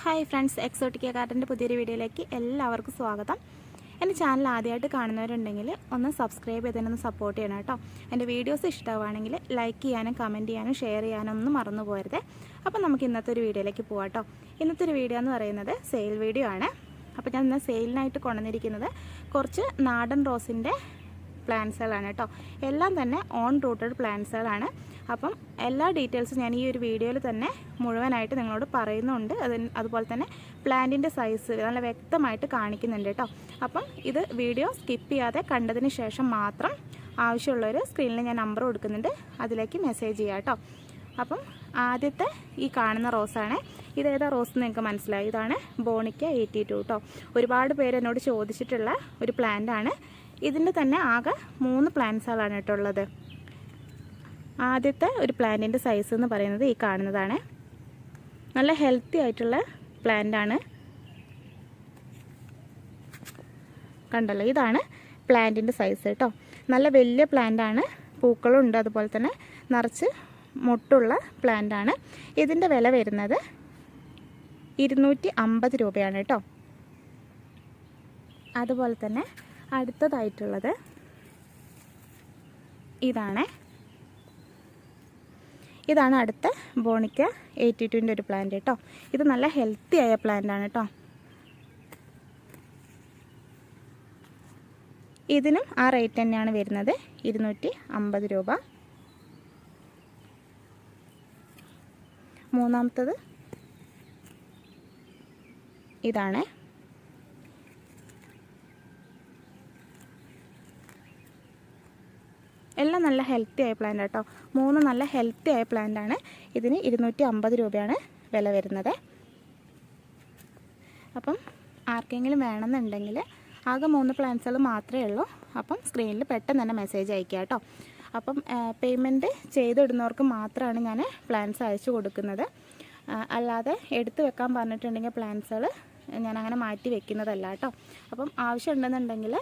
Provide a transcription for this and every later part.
Hi friends Exotica ഗാർഡന്റെ പുതിയൊരു വീഡിയോയിലേക്ക് എല്ലാവർക്കും സ്വാഗതം. എന്റെ ചാനൽ ആദ്യമായിട്ട് കാണുന്നവരുണ്ടെങ്കിൽ ഒന്ന് സബ്സ്ക്രൈബ് ചെയ്തതിനൊന്ന് സപ്പോർട്ട് ചെയ്യണം കേട്ടോ. എന്റെ വീഡിയോസ് ഇഷ്ടമാണെങ്കിൽ ലൈക്ക് ചെയ്യാനും കമന്റ് ചെയ്യാനും ഷെയർ ചെയ്യാനും ഒന്നും മറന്നു പോരുത് അപ്പോൾ നമുക്ക് ഇന്നത്തെ ഒരു വീഡിയോയിലേക്ക് പോകാം കേട്ടോ. ഇന്നത്തെ ഒരു വീഡിയോ എന്ന് പറയുന്നത് സെയിൽ വീഡിയോ ആണ്. അപ്പോൾ ഞാൻ ഇന്ന് സെയിലിനായിട്ട് കൊണ്ടുവന്നിരിക്കുന്നത് കുറച്ച് നാടൻ റോസിന്റെ പ്ലാന്റ്സുകളാണ് കേട്ടോ. എല്ലാം തന്നെ ഓൺ റൂട്ടഡ് പ്ലാന്റ്സുകളാണ് അപ്പം എല്ലാ ഡീറ്റെയിൽസും ഞാൻ ഈ ഒരു വീഡിയോയിൽ തന്നെ മുഴുവനായിട്ട് നിങ്ങളോട് പറയുന്നുണ്ട്. അത് അതുപോലെ തന്നെ പ്ലാന്റിന്റെ സൈസ് നല്ല വ്യക്തമായിട്ട് കാണിക്കുന്നുണ്ട് കേട്ടോ. അപ്പം ഇത് വീഡിയോ സ്കിപ്പ് ചെയ്യാതെ കണ്ടതിന് ശേഷം മാത്രം ആവശ്യമുള്ളവർ സ്ക്രീനിൽ ഞാൻ നമ്പർ കൊടുക്കുന്നുണ്ട്. അതിലേക്ക് മെസ്സേജ് ചെയ്യാം കേട്ടോ. അപ്പം ആദ്യത്തെ ഈ കാണുന്ന റോസാണ്. ഇതേതാ റോസ് എന്ന് നിങ്ങൾക്ക് മനസ്സിലായി? ഇതാണ് ബോണിക്ക എയ്റ്റി ടു കേട്ടോ ഒരുപാട് പേര് എന്നോട് ചോദിച്ചിട്ടുള്ള ഒരു പ്ലാന്റ് ആണ് ഇതിന്റെ തന്നെ ആകെ മൂന്ന് പ്ലാന്റ്സുകളാണ് കേട്ടോ ഉള്ളത്. ആദ്യത്തെ ഒരു പ്ലാന്റിന്റെ സൈസ് എന്ന് പറയുന്നത് ഈ കാണുന്നതാണ്. നല്ല ഹെൽത്തി ആയിട്ടുള്ള പ്ലാന്റാണ് കണ്ടല്ലോ ഇതാണ് പ്ലാന്റിന്റെ സൈസ് കേട്ടോ നല്ല വലിയ പ്ലാന്റാണ് പൂക്കളുണ്ട് പൂക്കളും അതുപോലെ തന്നെ നിറച്ച് മുട്ടുള്ള പ്ലാന്റാണ് ഇതിന്റെ വില വരുന്നത് ഇരുന്നൂറ്റി അമ്പത് രൂപയാണ് കേട്ടോ അതുപോലെ തന്നെ അടുത്തതായിട്ടുള്ളത് ഇതാണ് ഇതാണ് അടുത്ത ബോണിക്ക എയ്റ്റി ടുവിന്റെ ഒരു പ്ലാന്റ് കേട്ടോ ഇത് നല്ല ഹെൽത്തി ആയ പ്ലാന്റാണ് കേട്ടോ ഇതിനും ആ റേറ്റ് തന്നെയാണ് വരുന്നത്. ഇരുന്നൂറ്റി അമ്പത് രൂപ. മൂന്നാമത്തത് ഇതാണ്. എല്ലാം നല്ല ഹെൽത്തി ആയ പ്ലാന്റ് കേട്ടോ മൂന്ന് നല്ല ഹെൽത്തി ആയ പ്ലാന്റ് ആണ്. ഇതിന് ഇരുന്നൂറ്റി അമ്പത് രൂപയാണ് വില വരുന്നത്. അപ്പം ആർക്കെങ്കിലും വേണമെന്നുണ്ടെങ്കിൽ ആകെ മൂന്ന് പ്ലാന്റ്സുകൾ മാത്രമേ ഉള്ളൂ. അപ്പം സ്ക്രീനിൽ പെട്ടെന്ന് തന്നെ മെസ്സേജ് അയക്കുക കേട്ടോ. അപ്പം പേയ്മെന്റ് ചെയ്തിടുന്നവർക്ക് മാത്രമാണ് ഞാൻ പ്ലാൻസ് അയച്ചു കൊടുക്കുന്നത്. അല്ലാതെ എടുത്തു വെക്കാൻ പറഞ്ഞിട്ടുണ്ടെങ്കിൽ പ്ലാൻസുകൾ ഞാൻ അങ്ങനെ മാറ്റി വെക്കുന്നതല്ല കേട്ടോ. അപ്പം ആവശ്യമുണ്ടെന്നുണ്ടെങ്കിൽ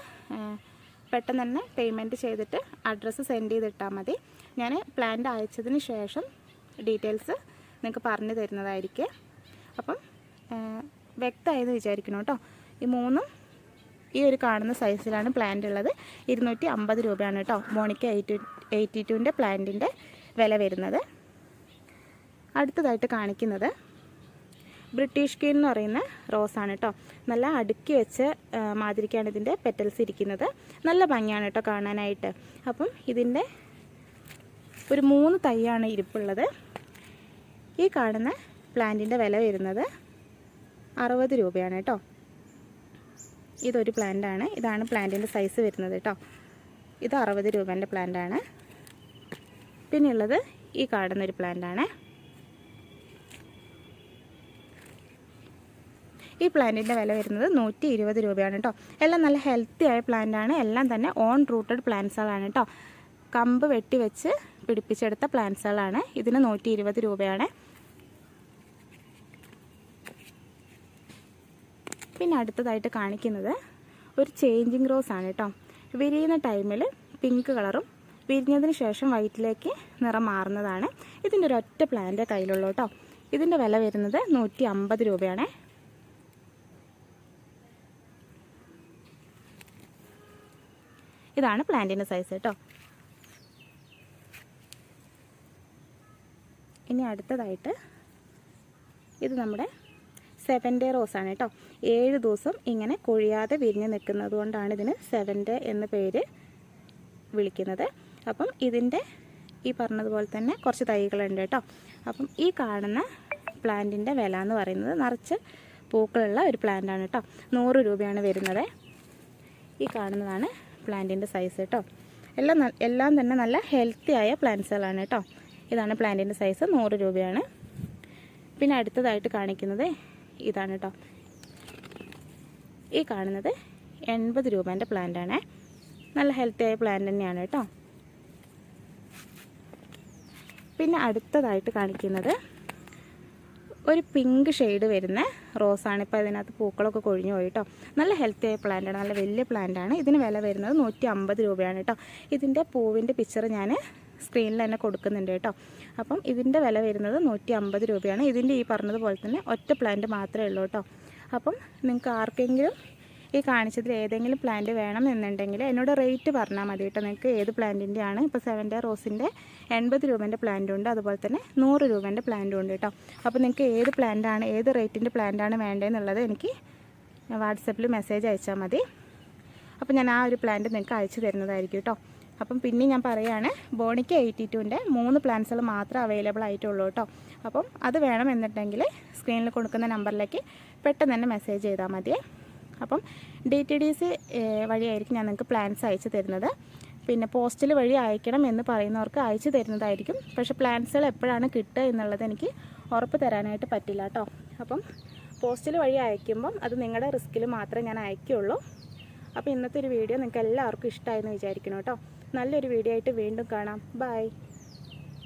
പെട്ടെന്ന് തന്നെ പേയ്മെന്റ് ചെയ്തിട്ട് അഡ്രസ്സ് സെൻഡ് ചെയ്തിട്ടാൽ മതി. ഞാൻ പ്ലാന്റ് അയച്ചതിന് ശേഷം ഡീറ്റെയിൽസ് നിങ്ങൾക്ക് പറഞ്ഞു തരുന്നതായിരിക്കും. അപ്പം വ്യക്തമായെന്ന് വിചാരിക്കണം കേട്ടോ ഈ മൂന്നും ഈ ഒരു കാണുന്ന സൈസിലാണ് പ്ലാന്റ് ഉള്ളത്. ഇരുന്നൂറ്റി അമ്പത് രൂപയാണ് കേട്ടോ മോണിക്ക എയ്റ്റി എയ്റ്റി ടുവിന്റെ പ്ലാന്റിന്റെ വില വരുന്നത്. അടുത്തതായിട്ട് കാണിക്കുന്നത് ബ്രിട്ടീഷ് കീൻ എന്ന് പറയുന്ന റോസാണ് കേട്ടോ നല്ല അടുക്കി വെച്ച് മാതിരിക്കാണ് ഇതിന്റെ പെറ്റൽസ് ഇരിക്കുന്നത്. നല്ല ഭംഗിയാണ് കേട്ടോ കാണാനായിട്ട്. അപ്പം ഇതിന്റെ ഒരു മൂന്ന് തൈയാണ് ഇരിപ്പുള്ളത്. ഈ കാണുന്ന പ്ലാന്റിന്റെ വില വരുന്നത് അറുപത് രൂപയാണ് കേട്ടോ ഇതൊരു പ്ലാന്റാണ്. ഇതാണ് പ്ലാന്റിന്റെ സൈസ് വരുന്നത് കേട്ടോ ഇത് അറുപത് രൂപേന്റെ പ്ലാന്റാണ്. പിന്നെയുള്ളത് ഈ കാണുന്നൊരു പ്ലാന്റാണ്. ഈ പ്ലാന്റിന്റെ വില വരുന്നത് നൂറ്റി ഇരുപത് രൂപയാണ് കേട്ടോ. എല്ലാം നല്ല ഹെൽത്തി ആയ പ്ലാന്റാണ് എല്ലാം തന്നെ ഓൺ റൂട്ടഡ് പ്ലാന്റ്സുകളാണ് കേട്ടോ. കമ്പ് വെട്ടിവെച്ച് പിടിപ്പിച്ചെടുത്ത പ്ലാന്റ്സുകളാണ് ഇതിന് നൂറ്റി ഇരുപത് രൂപയാണ്. പിന്നെ അടുത്തതായിട്ട് കാണിക്കുന്നത് ഒരു ചേഞ്ചിങ് റോസ് ആണ് കേട്ടോ. വിരിയുന്ന ടൈമിൽ പിങ്ക് കളറും വിരിഞ്ഞതിന് ശേഷം വൈറ്റിലേക്ക് നിറം മാറുന്നതാണ്. ഇതിന്റെ ഒരു ഒറ്റ പ്ലാന്റ് കയ്യിലുള്ളൂ കേട്ടോ. ഇതിന്റെ വില വരുന്നത് നൂറ്റി അമ്പത് രൂപയാണ്. ഇതാണ് പ്ലാന്റിന്റെ സൈസ് കേട്ടോ. ഇനി അടുത്തതായിട്ട് ഇത് നമ്മുടെ സെവൻ ഡേ റോസാണ് കേട്ടോ. ഏഴ് ദിവസം ഇങ്ങനെ കൊഴിയാതെ വിരിഞ്ഞ് നിൽക്കുന്നത് കൊണ്ടാണ് ഇതിന് സെവൻ ഡേ എന്ന പേര് വിളിക്കുന്നത്. അപ്പം ഇതിന്റെ ഈ പറഞ്ഞതുപോലെ തന്നെ കുറച്ച് തൈകളുണ്ട് കേട്ടോ. അപ്പം ഈ കാണുന്ന പ്ലാന്റിന്റെ വില എന്ന് പറയുന്നത് നിറച്ച് പൂക്കളുള്ള ഒരു പ്ലാന്റാണ് കേട്ടോ. നൂറ് രൂപയാണ് വരുന്നത്. ഈ കാണുന്നതാണ് പ്ലാന്റിന്റെ സൈസ് കേട്ടോ എല്ലാം എല്ലാം തന്നെ നല്ല ഹെൽത്തി ആയ പ്ലാന്റ്സുകളാണ് കേട്ടോ ഇതാണ് പ്ലാന്റിന്റെ സൈസ് നൂറ് രൂപയാണ്. പിന്നെ അടുത്തതായിട്ട് കാണിക്കുന്നത് ഇതാണ് കേട്ടോ ഈ കാണുന്നത് എൺപത് രൂപേന്റെ പ്ലാന്റാണ് നല്ല ഹെൽത്തി ആയ പ്ലാന്റ് തന്നെയാണ് കേട്ടോ പിന്നെ അടുത്തതായിട്ട് കാണിക്കുന്നത് ഒരു പിങ്ക് ഷെയ്ഡ് വരുന്ന റോസാണ് ഇപ്പോൾ അതിനകത്ത് പൂക്കളൊക്കെ കൊഴിഞ്ഞു പോയി കേട്ടോ നല്ല ഹെൽത്തി ആയ പ്ലാന്റാണ് നല്ല വലിയ പ്ലാന്റാണ് ഇതിന് വില വരുന്നത് നൂറ്റി അമ്പത് രൂപയാണ് കേട്ടോ. ഇതിന്റെ പൂവിന്റെ പിക്ചർ ഞാൻ സ്ക്രീനിൽ തന്നെ കൊടുക്കുന്നുണ്ട് കേട്ടോ. അപ്പം ഇതിന്റെ വില വരുന്നത് നൂറ്റി അമ്പത് രൂപയാണ്. ഇതിന്റെ ഈ പറഞ്ഞതുപോലെ തന്നെ ഒറ്റ പ്ലാന്റ് മാത്രമേ ഉള്ളൂ കേട്ടോ. അപ്പം നിങ്ങൾക്ക് ആർക്കെങ്കിലും ഈ കാണിച്ചതിൽ ഏതെങ്കിലും പ്ലാന്റ് വേണം എന്നുണ്ടെങ്കിൽ എന്നോട് റേറ്റ് പറഞ്ഞാൽ മതി കേട്ടോ. നിങ്ങൾക്ക് ഏത് പ്ലാന്റിന്റെ ആണ്? ഇപ്പോൾ സെവൻ ഡേ റോസിന്റെ എൺപത് രൂപേന്റെ പ്ലാന്റ് ഉണ്ട്. അതുപോലെ തന്നെ നൂറ് രൂപേന്റെ പ്ലാന്റും ഉണ്ട് കേട്ടോ. അപ്പോൾ നിങ്ങൾക്ക് ഏത് പ്ലാന്റാണ് ഏത് റേറ്റിന്റെ പ്ലാന്റാണ് വേണ്ടതെന്നുള്ളത് എനിക്ക് വാട്സപ്പിൽ മെസ്സേജ് അയച്ചാൽ മതി. അപ്പോൾ ഞാൻ ആ ഒരു പ്ലാന്റ് നിങ്ങൾക്ക് അയച്ചു തരുന്നതായിരിക്കും കേട്ടോ. അപ്പം പിന്നെ ഞാൻ പറയുകയാണ് ബോണിക്ക് എയ്റ്റി ടുവിന്റെ മൂന്ന് പ്ലാൻസുകൾ മാത്രമേ അവൈലബിൾ ആയിട്ടുള്ളൂ കേട്ടോ. അപ്പം അത് വേണമെന്നുണ്ടെങ്കിൽ സ്ക്രീനിൽ കൊടുക്കുന്ന നമ്പറിലേക്ക് പെട്ടെന്ന് തന്നെ മെസ്സേജ് ചെയ്താൽ മതിയേ. അപ്പം ഡി ടി ഡി സി വഴിയായിരിക്കും ഞാൻ നിങ്ങൾക്ക് പ്ലാൻസ് അയച്ചു തരുന്നത്. പിന്നെ പോസ്റ്റിൽ വഴി അയക്കണം എന്ന് പറയുന്നവർക്ക് അയച്ചു തരുന്നതായിരിക്കും. പക്ഷേ പ്ലാൻസുകൾ എപ്പോഴാണ് കിട്ടുക എന്നുള്ളത് എനിക്ക് ഉറപ്പ് തരാനായിട്ട് പറ്റില്ല കേട്ടോ. അപ്പം പോസ്റ്റിൽ വഴി അയക്കുമ്പം അത് നിങ്ങളുടെ റിസ്കിൽ മാത്രമേ ഞാൻ അയക്കുകയുള്ളൂ അപ്പോൾ ഇന്നത്തെ ഒരു വീഡിയോ നിങ്ങൾക്ക് എല്ലാവർക്കും ഇഷ്ടമായെന്ന് വിചാരിക്കണം കേട്ടോ. നല്ലൊരു വീഡിയോ ആയിട്ട് വീണ്ടും കാണാം. ബൈ